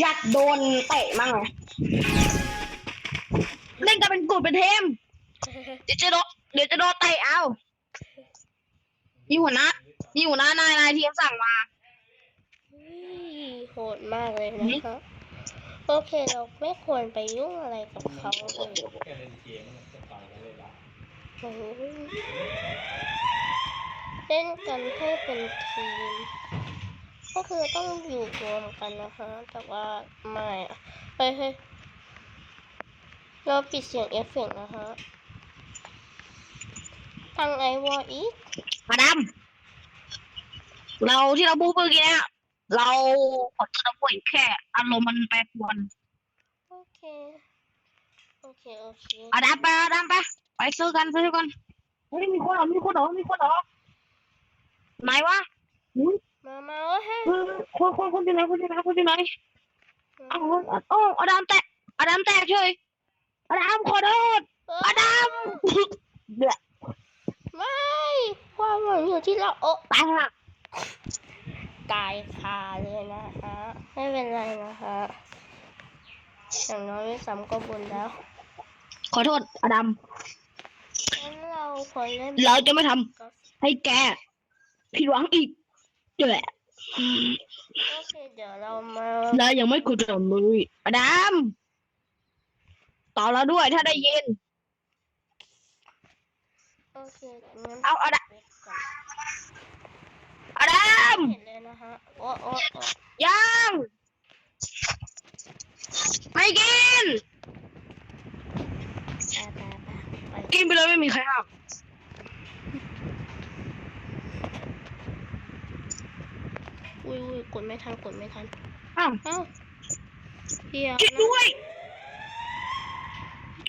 อยากโดนเตะมั่งเลยเล่นกันเป็นกลุ่มเป็นทีมเดี๋ยวจะโดนเดี๋ยวจะโดนเตะเอานี่หัวหน้านี่หัวหน้านายนายทีมสั่งมาอุ้ยโหดมากเลยนะครับโอเคเราไม่ควรไปยุ่งอะไรกับเขาเลยแค่เล่นเกมมันจะต่อยกันเลยละโอ้ยเล่นกันให้เป็นทีม ก็คือต้องอยู่รวมกันนะคะ แต่ว่าไม่อะเฮ้ยเฮ้ยเราปิดเสียงเอฟเฟกต์นะคะทางไอวออีกมาดามเราที่เราพูดเมื่อกี้เนี่ยเราขอโทษนะพวกแค่อารมณ์มันแปรปรวนโอเค โอเค โอเคอาดามไปอาดามไปไปซื้อกันซื้อกันเฮ้ยมีคนเหรอมีคนเหรอมีคนเหรอไหนวะอุ๊ย มามาโอ้ยเฮ้ยเออคนคนคนที่ไหนคนที่ไหนคนที่ไหนเอ้าโอ้อาดามแตะอาดามแตกเฉยอาดามขอโทษอาดามเดือดไม่ความหวังอยู่ที่เราโอ้ตายห่ะตายคาเลยนะคะไม่เป็นไรนะคะอย่างน้อยไม่ซ้ำก็บุญแล้ว ขอโทษอาดามงั้นเราควรเล่นเราจะไม่ทำก็ให้แกผิดหวังอีกเดือดโอเคเดี๋ยวเรามา แล้วยังไม่คุยกับมืออาดามต่อแล้วด้วยถ้าได้ยิน โอเคงั้นเอาเอาละเว็บก่อนอาดาม เห็นเลยนะฮะ โอ้โอ้โอ้ ยังไม่กิน ไปไปไปไป กินไปเลยไม่มีใครห้าม อุ้ยอุ้ยกดไม่ทันกดไม่ทันอ้าวเอ้าเฮียกินด้วย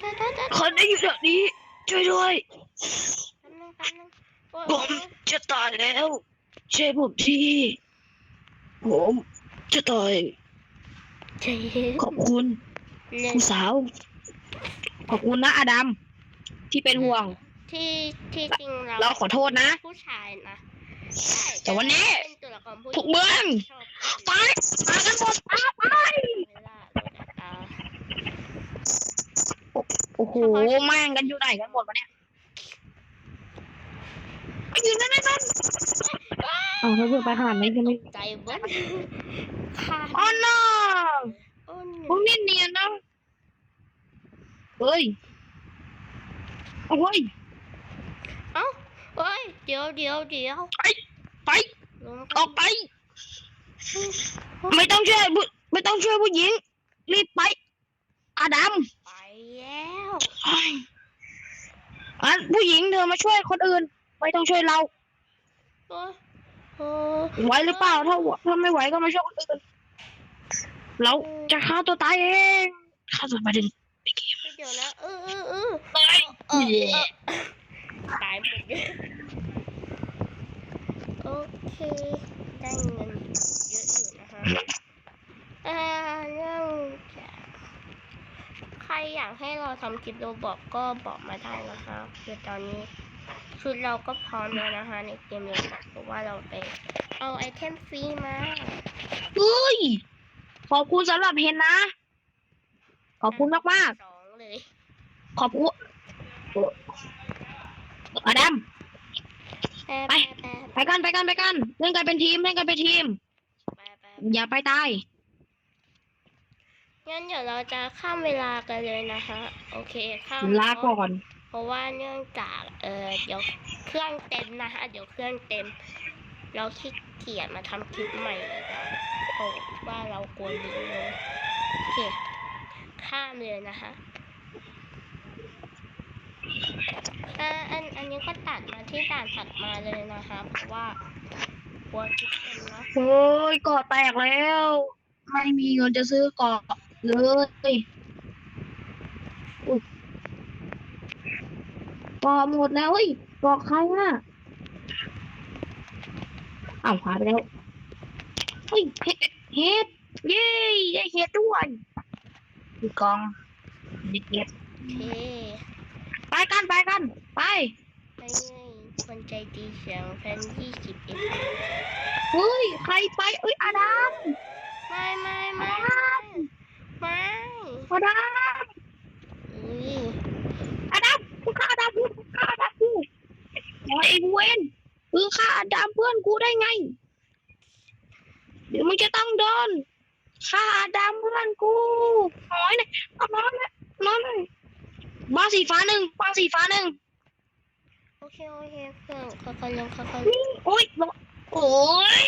ตายตายตายคนได้อยู่แถวนี้ ช่วยด้วย แป๊บนึงแป๊บนึงโอ้ยผโอ้มยจะตายแล้วช่วยผมทีผมจะตายใจเย็นขอบคุณเล่น คุณสาว ขอบคุณนะอาดัมที่เป็นห่วง ที่ที่จริงเราเราขอโทษนะ ผู้ชายนะใช่แต่วันนี้ เป็ นตัวละครผู้หทุญิกเมืองชอบไปมากันหมดมาไปเวลาโดนตาโอ้โหแม่งกันอยู่ไหนกันหมดวะเนี่ยไปยืนนั่นนั่นนั่นเอาถ้าเพื่อนไปขนาดนี้จะไม่ใจเบิ้ลค่ะอ๋อ no โอ้พวกนี้เนียนนะเฮ้ยเอาเฮ้ยเอ้าเฮ้ยเดี๋ยวเดี๋ยวเดี๋ยวไปลง ออกไป ไม่ต้องช่วยผู้ไม่ต้องช่วยผู้หญิง รีบไป อาดัมไปแล้วเฮ้ยอันผู้หญิงเธอมาช่วยคนอื่น ไม่ต้องช่วยเราโอ้ยโอ้ไหวหรือเปล่าถ้าถ้าไม่ไหวก็มาช่วยคนอื่นเราจะฆ่าตัวตายเองฆ่าตัวประเด็นเดี๋ยวนะเออเออเออตายเออเออตายหมดเลยโอเคได้เงินเยอะอยู่นะคะอ่าเรื่องจากใครอยากให้เราทำคลิปโรบอกก็บอกมาได้นะคะคือตอนนี้ชุดเราก็พร้อมแล้วนะคะ ในเกมโรบอกเพราะว่าเราไปเอาไอเทมฟรีมาเฮ้ยขอบคุณสำหรับเห็นนะ ขอบคุณมากมากสองเลยๆขอบคุณอาดัม ไป ไปกันไปกันไปกันเล่นกันเป็นทีมเล่นกันเป็นทีมไปไปอย่าไปตาย งั้นเดี๋ยวเราจะข้ามเวลากันเลยนะคะ โอเคข้ามลาก่อน เพราะว่าเนื่องจากเออเดี๋ยวเครื่องเต็มนะคะเดี๋ยวเครื่องเต็ม เราขี้เกียจมาทำคลิปใหม่เลยนะเพราะว่าเรากลัวลิงลงโอเคข้ามเลยนะคะ อ่าอันอันนี้ก็ตัดมาที่ด่านถัดมาเลยนะคะเพราะว่ากลัวคลิปเต็มเนาะโอ้ยเกาะแตกแล้ว ไม่มีเงินจะซื้อเกาะเลยอุ๊ยเกาะหมดแล้วเฮ้ยเกาะใครอะอ้าวหายไปแล้วเฮ้ยเห็ดเห็ดเย้ได้เห็ดด้วยดูกองเด็กเห็ดโอเคไป กันไปกัน ไปไม่ไงคนใจดีเสียงแฟนยี่สิบเอ็ดเฮ้ยใครไปเอ้ยอาดัมไม่ไม่ไม่อาดัมไม่อดัมอุ้ยอดัมมึงฆ่าอดัมกูมึงฆ่าอดัมกูโอ้ยไอ้เวนมึงฆ่าอดัมเพื่อนกูได้ไง เดี๋ยวมึงจะต้องโดนฆ่าอดัมเพื่อนกูหอยเนี่ยเอานอนเลยนอนเลย บ้านสีฟ้าหนึ่งบ้านสีฟ้าหนึ่งโอเคโอเคเพื่อนค่อยๆเล่นค่อยๆเล่นโอ้ยโอ้ย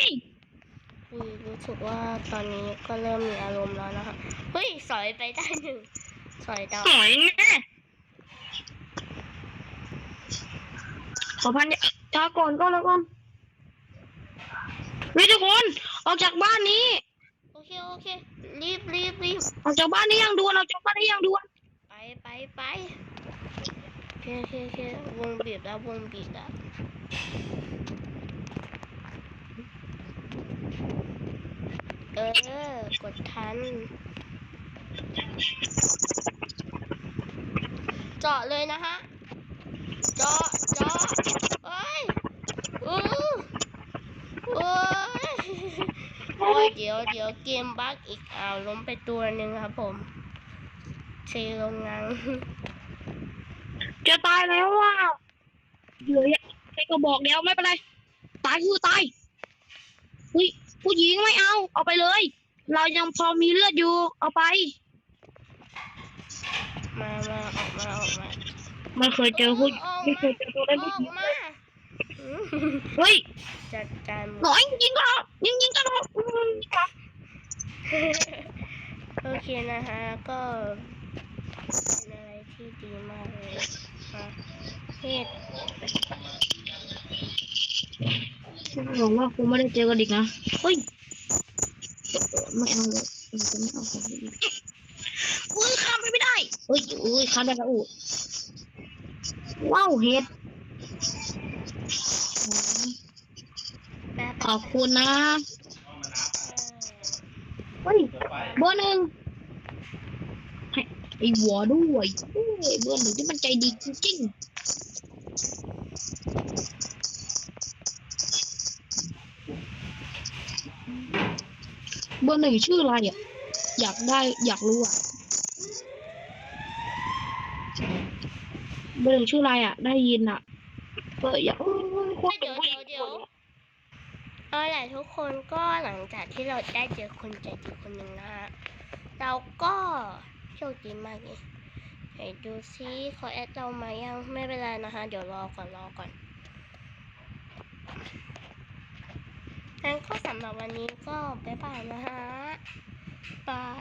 อุ้ยรู้สึกว่าตอนนี้ก็เริ่มมีอารมณ์แล้วนะคะเฮ้ยสอยไปได้หนึ่งสอยดาวหอยแน่ขอพันยาชาก่อนก็แล้วกันวิทุกคนออกจากบ้านนี้ โอเคโอเครีบรีบรีบออกจากบ้านนี้ยังด่วนออกจากบ้านนี้ยังด่วน ไปไปไปโอเคโอเคโอเควงบีบแล้ววงบีบแล้วเออ กดทัน เจาะเลยนะฮะ เจาะเจาะเอ้ยอู้โอ้ยโอ้ยเดี๋ยวเดี๋ยวเกมบั๊กอีกอ้าวล้มไปตัวหนึ่งครับผม เซลงงังจะตายแล้วว่ะเหลือแค่ก็บอกเดียวไม่เป็นไร ตายคือตายอุ้ยผู้หญิงไม่เอา เอาไปเลย เรายังพอมีเลือดอยู่ เอาไป มามาออกมาออกมาไม่เคยเจอผู้ไม่เคยเจอตัวอเล่นอผู้หญิกงมาอืมเฮ้ยจัดการหมหน่ดอยยิงก็ยิงยิงก็อืมโอเคนะฮะก็ เป็นอะไรที่ดีมากเลยมาเฮ็ดหวังว่าคงไม่ได้เจอกันอีกนะเฮ้ยไม่เอาเลยจะไม่เอาของอีกอุ้ยข้ามไปไม่ได้เฮ้ยอุ้ยข้ามได้แล้วอู้ว้าวเฮ็ดขอบคุณนะเฮ้ยต่อไปเบอร์หนึ่ง ไอ้หัวด้วยเฮ้ยเบอร์หนึ่งที่มันใจดีจริงๆเบอร์หนึ่งชื่ออะไรอะ อยากได้อยากรู้อะ เบอร์หนึ่งชื่ออะไรอะ ได้ยินอะเอออยากเฮ้ยเดี๋ยวเดี๋ยวเดี๋ยวเอาล่ะทุกคนก็หลังจากที่เราได้เจอคนใจดีคนหนึ่งนะฮะเราก็โชคดีมากเลยไหนดูซิเขาแอดเรามายังไม่เป็นไรนะคะ เดี๋ยวรอก่อนรอก่อนงั้นก็สำหรับวันนี้ก็บ๊ายบายนะฮะบาย